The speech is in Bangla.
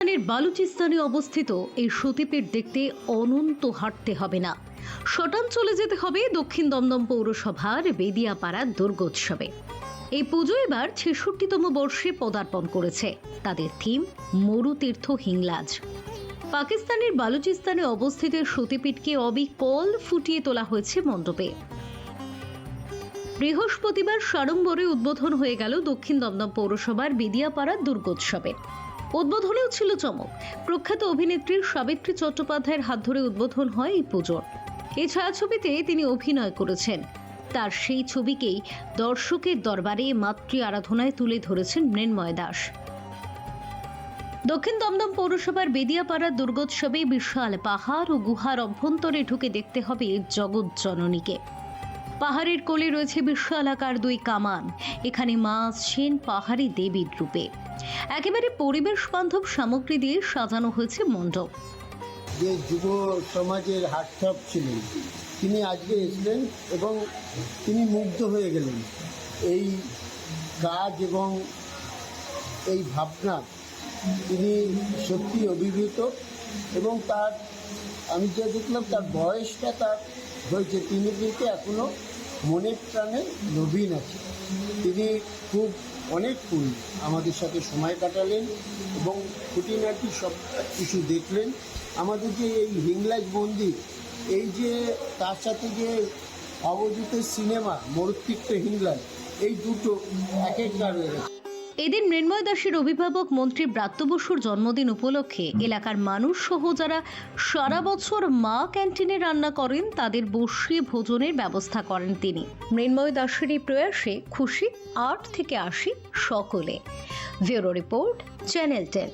পাকিস্তানের বালুচিস্তানে অবস্থিত এই সতীপীঠ দেখতে অনন্ত হাঁটতে হবে না। শটান চলে যেতে হবে দক্ষিণ দমদম পৌরসভার বেদিয়াপাড়া দুর্গোৎসবে। এই পুজো এবার ছেষট্টিতম বর্ষে পদার্পণ করেছে। তাদের থিম মরুতীর্থ হিংলাজ পাকিস্তানের বালুচিস্তানে অবস্থিত সতীপীঠকে অবিকল ফুটিয়ে তোলা হয়েছে মণ্ডপে। বৃহস্পতিবার সাড়ম্বরে উদ্বোধন হয়ে গেল দক্ষিণ দমদম পৌরসভার বেদিয়াপাড়া দুর্গোৎসবে। উদ্বোধনেও ছিল চমক। প্রখ্যাত অভিনেত্রী সাবিত্রী চট্টোপাধ্যায়ের হাত ধরে উদ্বোধন হয় এই পুজোর। এই ছায়াছবিতে তিনি অভিনয় করেছেন। তার সেই ছবিকেই দর্শকের দরবারে মাতৃ আরাধনায় তুলে ধরেছেন মৃন্ময় দাস। দক্ষিণ দমদম পৌরসভার বেদিয়াপাড়ার দুর্গোৎসবে বিশাল পাহাড় ও গুহার অভ্যন্তরে ঢুকে দেখতে হবে জগৎ জননীকে। পাহাড়ের কোলে রয়েছে বিশাল আকার দুই কামান। এখানে মা সেন, পাহাড়ি দেবীর রূপে। একেবারে পরিবেশ বান্ধব সামগ্রী দিয়ে সাজানো হয়েছে মণ্ডপ। যে যুব সমাজের হার্টথ্রব ছিলেন, তিনি আজকে এসলেন এবং তিনি মুগ্ধ হয়ে গেলেন। এই কাজ এবং এই ভাবনা তিনি সত্যি অভিভূত এবং তার, আমি যা দেখলাম, তার বয়সটা তার হয়েছে। তিনি কিন্তু এখনও মনের প্রাণে নবীন আছে। তিনি খুব অনেক অনেকক্ষণ আমাদের সাথে সময় কাটালেন এবং খুঁটিনাটি সব কিছু দেখলেন। আমাদের যে এই হিংলাজ মন্দির, এই যে তার সাথে যে অবজিতের সিনেমা মরুত্তিক্ত হিংলাজ এই দুটো এক একটা রয়ে গেছে। এদিন মৃন্ময় দাসের অভিভাবক মন্ত্রী ব্রাত্য বসুর জন্মদিন উপলক্ষে এলাকার মানুষ সহ যারা সারা বছর মা ক্যান্টিনে রান্না করেন, তাদের বসিয়ে ভোজনের ব্যবস্থা করেন তিনি। মৃন্ময় দাসের এই প্রয়াসে খুশি আট থেকে আশি সকলে। Bureau report, channel ten.